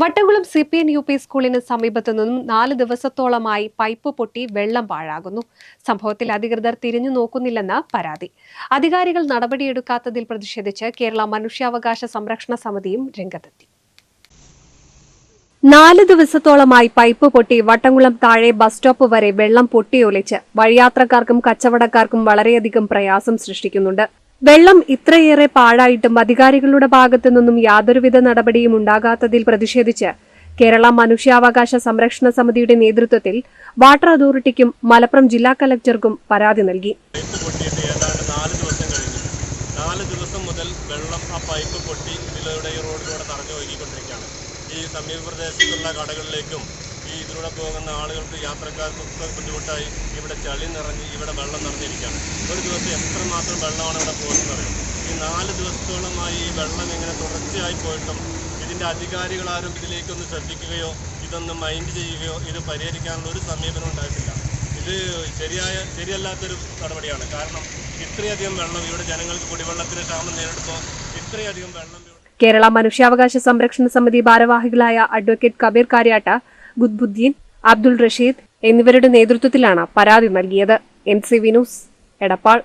Vattamkulam C P N U P സ്കൂളിന് സമീപത്തു നിന്നും നാല് ദിവസത്തോളമായി പൈപ്പ് പൊട്ടി വെള്ളം പാഴാകുന്നു. സംഭവത്തിൽ അധികൃതർ തിരിഞ്ഞു നോക്കുന്നില്ലെന്ന് പരാതി. അധികാരികൾ നടപടിയെടുക്കാത്തതിൽ പ്രതിഷേധിച്ച് കേരള മനുഷ്യാവകാശ സംരക്ഷണ സമിതിയും രംഗത്തെത്തി. നാല് ദിവസത്തോളമായി പൈപ്പ് പൊട്ടി വട്ടംകുളം താഴെ ബസ് സ്റ്റോപ്പ് വരെ വെള്ളം പൊട്ടിയൊലിച്ച് വഴിയാത്രക്കാർക്കും കച്ചവടക്കാർക്കും വളരെയധികം പ്രയാസം സൃഷ്ടിക്കുന്നുണ്ട്. വെള്ളം ഇത്രയേറെ പാഴായിട്ടും അധികാരികളുടെ ഭാഗത്തു നിന്നും യാതൊരുവിധ നടപടിയും ഉണ്ടാകാത്തതിൽ പ്രതിഷേധിച്ച് കേരള മനുഷ്യാവകാശ സംരക്ഷണ സമിതിയുടെ നേതൃത്വത്തിൽ വാട്ടർ അതോറിറ്റിക്കും മലപ്പുറം ജില്ലാ കലക്ടർക്കും പരാതി നൽകി. നാല് ദിവസം മുതൽ വെള്ളം ആ പൈപ്പ് പൊട്ടി ഈ ഈ ഈ ഇതിലൂടെ പോകുന്ന ആളുകൾക്ക് യാത്രക്കാർക്കൊക്കെ ബുദ്ധിമുട്ടായി. ഇവിടെ ചളി നിറഞ്ഞ് ഇവിടെ വെള്ളം നിറഞ്ഞിരിക്കുകയാണ്. എത്രമാത്രം വെള്ളമാണ് ഇവിടെ പോകുന്നത്. ഈ നാല് ദിവസത്തോളമായി ഈ വെള്ളം ഇങ്ങനെ തുടർച്ചയായി പോയിട്ടും ഇതിന്റെ അധികാരികളാരും ഇതിലേക്കൊന്ന് ശ്രദ്ധിക്കുകയോ ഇതൊന്ന് മൈൻഡ് ചെയ്യുകയോ ഇത് പരിഹരിക്കാനുള്ള ഒരു സമീപനം ഉണ്ടായിട്ടില്ല. ഇത് ശരിയായ ശരിയല്ലാത്തൊരു നടപടിയാണ്. കാരണം ഇത്രയധികം വെള്ളം ഇവിടെ ജനങ്ങൾക്ക് കുടിവെള്ളത്തിന് ക്ഷാമം നേരിടുമ്പോൾ ഇത്രയധികം വെള്ളം കേരള മനുഷ്യാവകാശ സംരക്ഷണ സമിതി ഭാരവാഹികളായ അഡ്വക്കേറ്റ് കബീർ കാര്യാട്ട ഗുദ്ബുദ്ദീൻ അബ്ദുൾ റഷീദ് എന്നിവരുടെ നേതൃത്വത്തിലാണ് പരാതി നൽകിയത്. N C Vinoos Edappal.